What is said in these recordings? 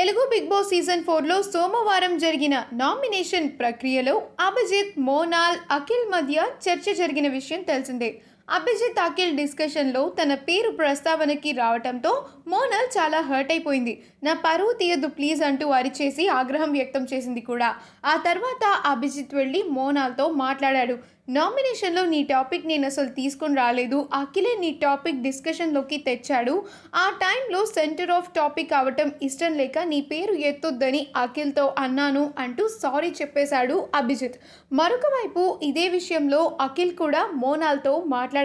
Telugu big boss season ఫోర్లో సోమవారం జరిగిన నామినేషన్ ప్రక్రియలో అభిజిత్ మోనాల్ అఖిల్ మధ్య చర్చ జరిగిన విషయం తెలిసిందే. అభిజిత్ అఖిల్ డిస్కషన్లో తన పేరు ప్రస్తావనకి రావటంతో మోనల్ చాలా హర్ట్ అయిపోయింది. నా పరువు తీయద్దు ప్లీజ్ అంటూ అరిచేసి ఆగ్రహం వ్యక్తం చేసింది కూడా. ఆ తర్వాత అభిజిత్ వెళ్ళి మోనాల్తో మాట్లాడాడు. నామినేషన్లో నీ టాపిక్ నేను అసలు తీసుకొని రాలేదు. అఖిలే నీ టాపిక్ డిస్కషన్లోకి తెచ్చాడు. ఆ టైంలో సెంటర్ ఆఫ్ టాపిక్ అవటం ఇష్టం లేక నీ పేరు ఎత్తొద్దని అఖిల్తో అన్నాను అంటూ సారీ చెప్పేశాడు అభిజిత్. మరొక వైపు ఇదే విషయంలో అఖిల్ కూడా మోనాల్తో మాట్లాడాడు.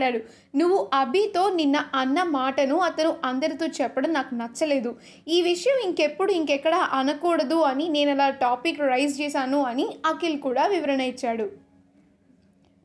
నువ్వు అభితో నిన్న అన్న మాటను అతను అందరితో చెప్పడం నాకు నచ్చలేదు. ఈ విషయం ఇంకెప్పుడు ఇంకెక్కడ అనకూడదు అని నేను అలా టాపిక్ రైజ్ చేశాను అని అఖిల్ కూడా వివరణ ఇచ్చాడు.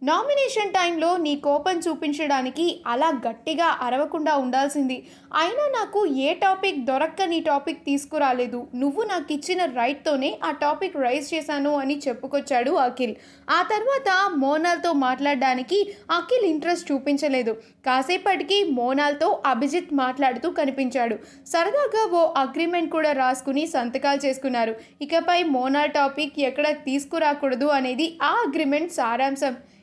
నామినేషన్ టైంలో నీ కోపం చూపించడానికి అలా గట్టిగా అరవకుండా ఉండాల్సింది. అయినా నాకు ఏ టాపిక్ దొరక్క నీ టాపిక్ తీసుకురాలేదు. నువ్వు నాకు ఇచ్చిన రైట్తోనే ఆ టాపిక్ రైజ్ చేశాను అని చెప్పుకొచ్చాడు అఖిల్. ఆ తర్వాత మోనాల్తో మాట్లాడడానికి అఖిల్ ఇంట్రెస్ట్ చూపించలేదు. కాసేపటికి మోనాల్తో అభిజిత్ మాట్లాడుతూ కనిపించాడు. సరదాగా ఓ అగ్రిమెంట్ కూడా రాసుకుని సంతకాలు చేసుకున్నారు. ఇకపై మోనాల్ టాపిక్ ఎక్కడ తీసుకురాకూడదు అనేది ఆ అగ్రిమెంట్ సారాంశం.